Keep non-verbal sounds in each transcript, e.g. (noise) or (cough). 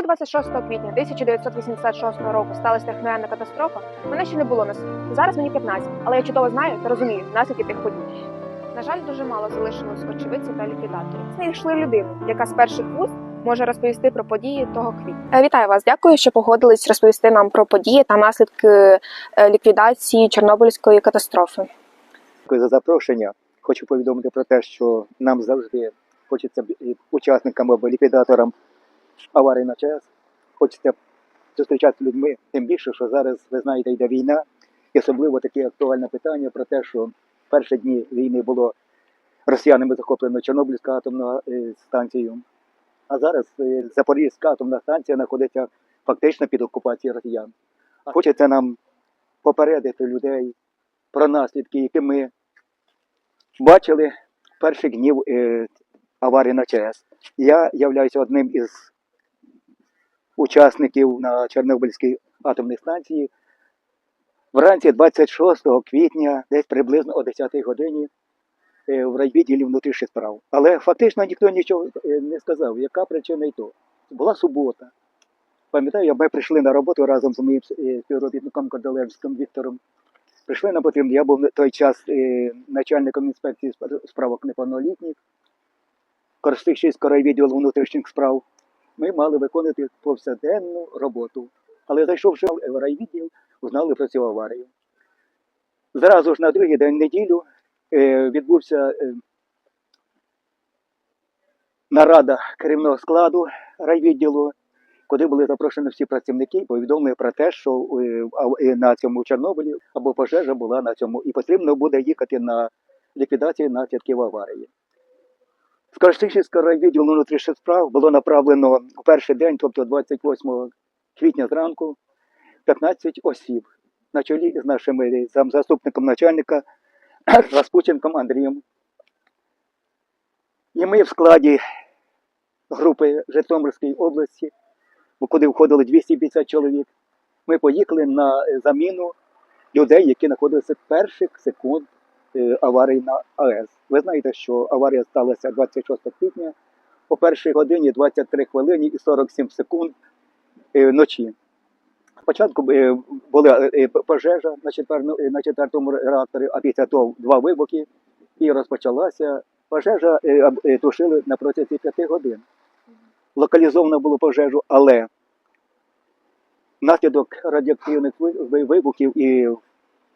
Коли 26 квітня 1986 року сталася техногенна катастрофа, мене ще не було на. Зараз мені 15, але я чудово знаю та розумію наслідки тих подій. На жаль, дуже мало залишилось очевидців та ліквідаторів. Знайшли людину, яка з перших вуст може розповісти про події того квітня. Е, Вітаю вас, дякую, що погодились розповісти нам про події та наслідки е, ліквідації Чорнобильської катастрофи. Дякую за запрошення. Хочу повідомити про те, що нам завжди хочеться б- учасникам або ліквідаторам аварії на ЧАЕС, хочеться зустрічатися з людьми, тим більше, що зараз, ви знаєте, йде війна, і особливо таке актуальне питання про те, що в перші дні війни було росіянами захоплено Чорнобильську атомну е, станцію, а зараз е, Запорізька атомна станція знаходиться фактично під окупацією росіян. Хочеться нам попередити людей про наслідки, які ми бачили перших днів е, аварії на ЧАЕС. Я являюся одним із учасників на Чорнобильській атомній станції. Вранці 26 квітня, десь приблизно о 10 годині, е, в райвідділі внутрішніх справ. Але фактично ніхто нічого е, не сказав, яка причина і то. Була субота. Пам'ятаю, ми прийшли на роботу разом з моїм е, співробітником Кордалевським Віктором. Прийшли на потрібно. Я був на той час начальником інспекції спра- справок неповнолітніх, Коростишівського райвідділу внутрішніх справ. Ми мали виконувати повсякденну роботу. Але зайшовши в райвідділ, узнали про цю аварію. Зразу ж на другий день неділю е, відбувся е, нарада керівного складу райвідділу, куди були запрошені всі працівники, повідомили про те, що е, на цьому Чорнобилі або пожежа була на цьому, і потрібно буде їхати на ліквідацію наслідків аварії. Коростишівського райвідділу внутрішніх справ було направлено у перший день, тобто 28 квітня зранку, 15 осіб на чолі з нашим е, замзаступником начальника (clears throat) Распученком Андрієм. І ми в складі групи Житомирської області, куди входили 250 чоловік, ми поїхали на заміну людей, які знаходилися перших секунд е, аварії на АЕС. Ви знаєте, що аварія сталася 26 квітня о першій годині 23 хвилині і 47 секунд е, вночі. Спочатку е, була пожежа на, четверну, е, на четвертому реакторі, а після того два вибухи, і розпочалася пожежа, тушили на протязі п'яти годин. Локалізовано було пожежу, але внаслідок радіоактивних ви- ви- вибухів і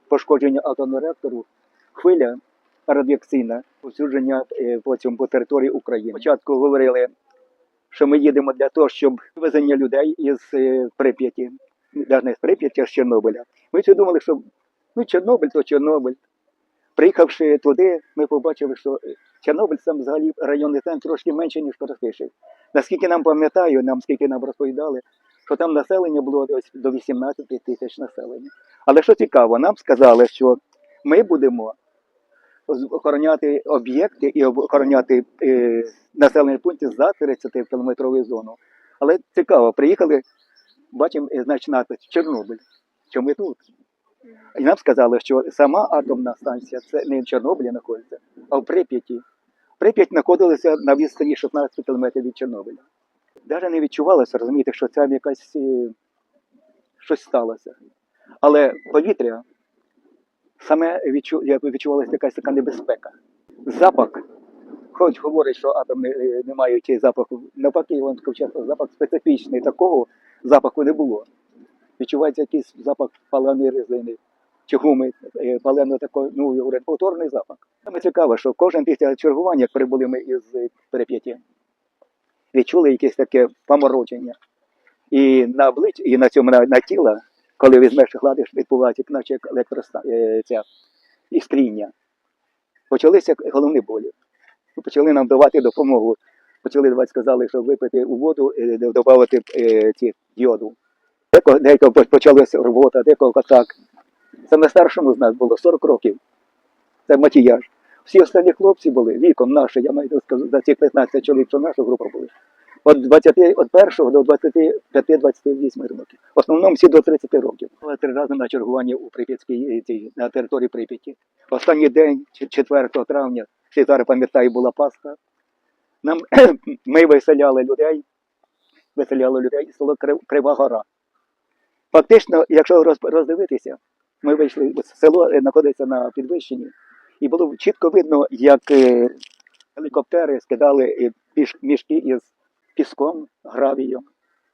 пошкодження атомного реактору хвиля радіакційна розсудження е, по цьому по території України. Спочатку говорили, що ми їдемо для того, щоб везення людей із е, Прип'яті, навіть не з Прип'яті, а з Чорнобиля. Ми всі думали, що ну, Чорнобиль то Чорнобиль. Приїхавши туди, ми побачили, що е, Чорнобиль сам взагалі районний центр трошки менше, ніж Коростишів. Наскільки нам пам'ятаю, нам скільки нам розповідали, що там населення було десь до 18 тисяч населення. Але що цікаво, нам сказали, що ми будемо охороняти об'єкти і охороняти е, населені пункти за 30 кілометровою зону. Але цікаво, приїхали, бачимо, значить, надпис Чорнобиль. Що ми тут? І нам сказали, що сама атомна станція це не в Чорнобилі знаходиться, а в Прип'яті. Прип'ять знаходилася на відстані 16 кілометрів від Чорнобиля. Навіть не відчувалося, розумієте, що це якась е, щось сталося. Але повітря саме відчу, відчувалася якась така небезпека. Запах, хоч говорить, що атом не, не мають запаху, навпаки, він чесно, запах специфічний, такого запаху не було. Відчувається якийсь запах паленої резини чи гуми, е, паленого такого, ну, повторний запах. Саме цікаво, що кожен після чергування, як прибули ми із е, Переп'яті, відчули якесь таке поморочення. І на обличчі, і на цьому на, на тіло, коли візьмеш і гладиш, відбувається, наче як електроста, е, іскріння. Почалися головні болі. Почали нам давати допомогу. Почали давати, сказали, що випити у воду, е, додати е, ці йоду. Декого, декого почалася робота, декого так. Це найстаршому з нас було 40 років. Це Матіяж. Всі останні хлопці були віком наші, я маю сказати, за ці 15 чоловік, що наша група були. От 20, від 1 до 25-28 років. В основному всі до 30 років. Були три рази на чергуванні у Прип'ятській, е, на території Прип'яті. Останній день, 4 травня, ще зараз пам'ятаю, була Пасха. Нам, (clears throat) ми виселяли людей виселяло людей, з село Крива Гора. Фактично, якщо роздивитися, ми вийшли, село е, знаходиться на підвищенні, і було чітко видно, як е, гелікоптери скидали мішки із піском, гравієм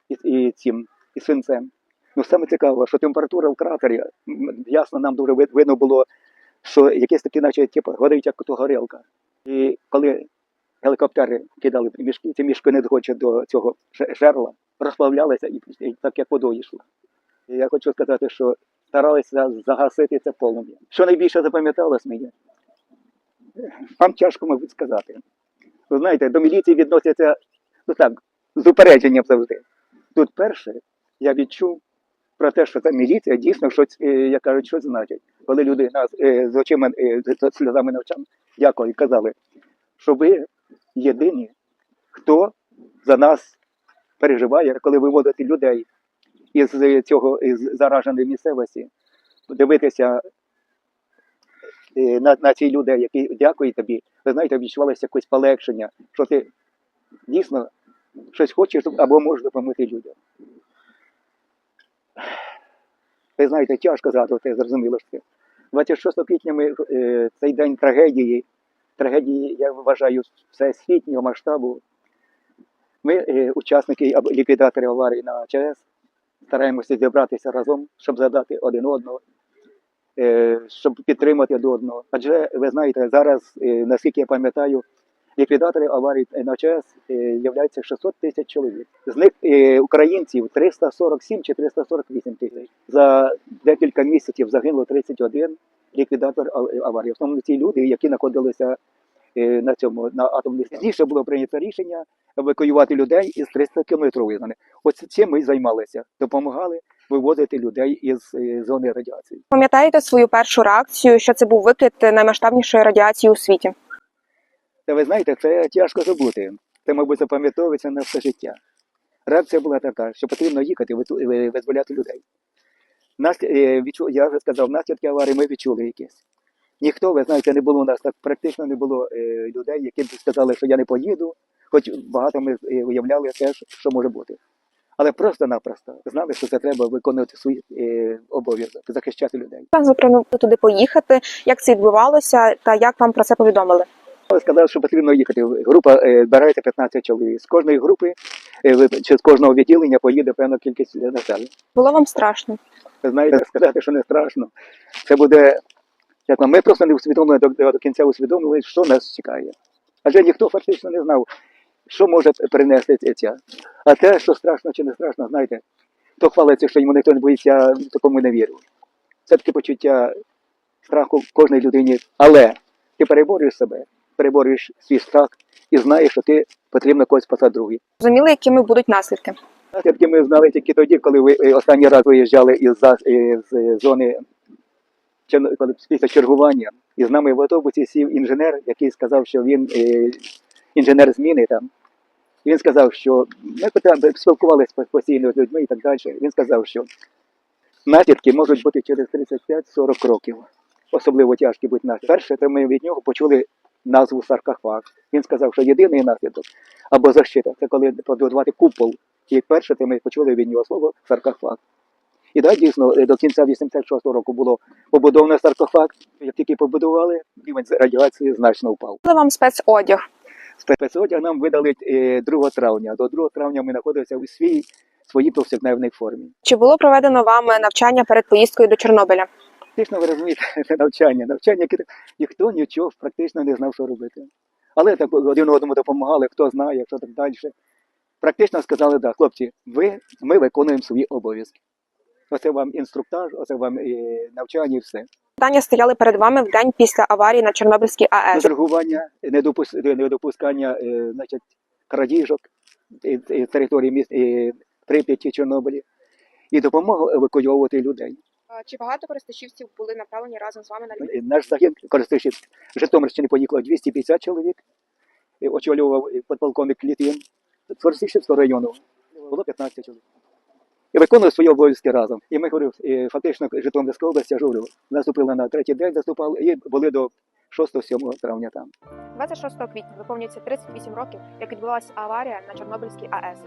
і, і цим, і свинцем. Ну, саме цікаво, що температура в кратері, ясно, нам дуже видно було, що якісь такі, наче типу, горить, як то горілка. І коли гелікоптери кидали мішки, ці мішки не доходять до цього жерла, розплавлялися і, і так як водою йшло. І я хочу сказати, що старалися загасити це полум'я. Що найбільше запам'яталось мені? Вам тяжко, мабуть, сказати. Ви знаєте, до міліції відносяться ну так, з упередженням завжди. Тут перше я відчув про те, що ця міліція дійсно щось, е, як кажуть, щось значить. Коли люди нас е, з очима е, з сльозами на очах дякую, казали, що ви єдині, хто за нас переживає, коли виводити людей із цього із зараженої місцевості, дивитися на, на ці людей, які дякують тобі, ви знаєте, відчувалося якесь полегшення, що ти дійсно щось хочеш або можеш допомогти людям. Ви знаєте, тяжко згадувати, зрозуміло що це. 26 квітня ми е, цей день трагедії, трагедії, я вважаю, всесвітнього масштабу. Ми, е, учасники ліквідатори аварії на ЧАЕС, стараємося зібратися разом, щоб згадати один одного, е, щоб підтримати один одного. Адже ви знаєте, зараз, наскільки я пам'ятаю, ліквідатори аварії на ЧАЕС е, являються 600 тисяч чоловік. З них е, українців 347 чи 348 тисяч. За декілька місяців загинуло 31 ліквідатор аварії. В основному ці люди, які знаходилися е, на цьому на атомній пізніше було прийнято рішення евакуювати людей із 300 кілометрової зони. Ось цим ми займалися, допомагали вивозити людей із зони радіації. Пам'ятаєте свою першу реакцію, що це був викид наймасштабнішої радіації у світі? Та ви знаєте, це тяжко забути. Це, мабуть, запам'ятовується на все життя. Реакція була така, що потрібно їхати ви- визволяти людей. Нас, е, я вже сказав, наслідки аварії ми відчули якісь. Ніхто, ви знаєте, не було у нас так практично не було е, людей, які б сказали, що я не поїду, хоч багато ми е, уявляли теж, що може бути. Але просто-напросто знали, що це треба виконувати свій е, обов'язок, захищати людей. Як запропонували туди поїхати? Як це відбувалося, та як вам про це повідомили? Але сказали, що потрібно їхати. Група е, збирається 15 чоловік. З кожної групи е, чи з кожного відділення поїде певна кількість населення. Було вам страшно? Знаєте, (laughs) сказати, що не страшно. Це буде як вам, ми просто не усвідомили до, до, кінця усвідомили, що нас чекає. Адже ніхто фактично не знав, що може принести ця-. А те, що страшно чи не страшно, знаєте, хто хвалиться, що йому ніхто не боїться, я такому не вірю. Це таке почуття страху в кожній людині. Але ти переборюєш себе, переборюєш свій страх і знаєш, що ти потрібно когось спасати другий. Розуміли, якими будуть наслідки? Наслідки ми знали тільки тоді, коли ви е, останній раз виїжджали із, е, з е, зони після чергування. І з нами в автобусі сів інженер, який сказав, що він інженер зміни там. І він сказав, що ми спілкувалися постійно з людьми і так далі. Він сказав, що наслідки можуть бути через 35-40 років. Особливо тяжкі будуть наслідки. Перше, то ми від нього почули назву саркофаг. Він сказав, що єдиний наслідок або защита це коли побудувати купол. І перше, то ми почули від нього слово саркофаг. І так, дійсно, е, до кінця 86-го року було побудовано саркофаг. Як тільки побудували, рівень радіації значно впав. Вам спецодяг? Спецодяг нам видали е, 2 травня. До 2 травня ми знаходилися у свій, своїй повсякденній формі. Чи було проведено вами навчання перед поїздкою до Чорнобиля? Фактично, ви розумієте, (laughs) це навчання. Навчання, яке ніхто нічого практично не знав, що робити. Але так один одному допомагали, хто знає, що так далі. Практично сказали, так, хлопці, ви, ми виконуємо свої обов'язки. Оце вам інструктаж, оце вам е, навчання і все. Питання стояли перед вами в день після аварії на Чорнобильській АЕС. Чергування, недопус, недопускання е, значить, крадіжок е, е, території міст е, Прип'яті, Чорнобилі і допомогу евакуйовувати людей. Чи багато користувачів були направлені разом з вами на Е, Наш загін, користуючись Житомирщини, поїхало 250 чоловік, очолював подполковник Клітін, Форсищевського району було 15 чоловік. І виконували свої обов'язки разом. І ми говорив, фактично Житомирська область, я ж говорю, наступили на третій день, наступали і були до 6-7 травня там. 26 квітня виповнюється 38 років, як відбулася аварія на Чорнобильській АЕС.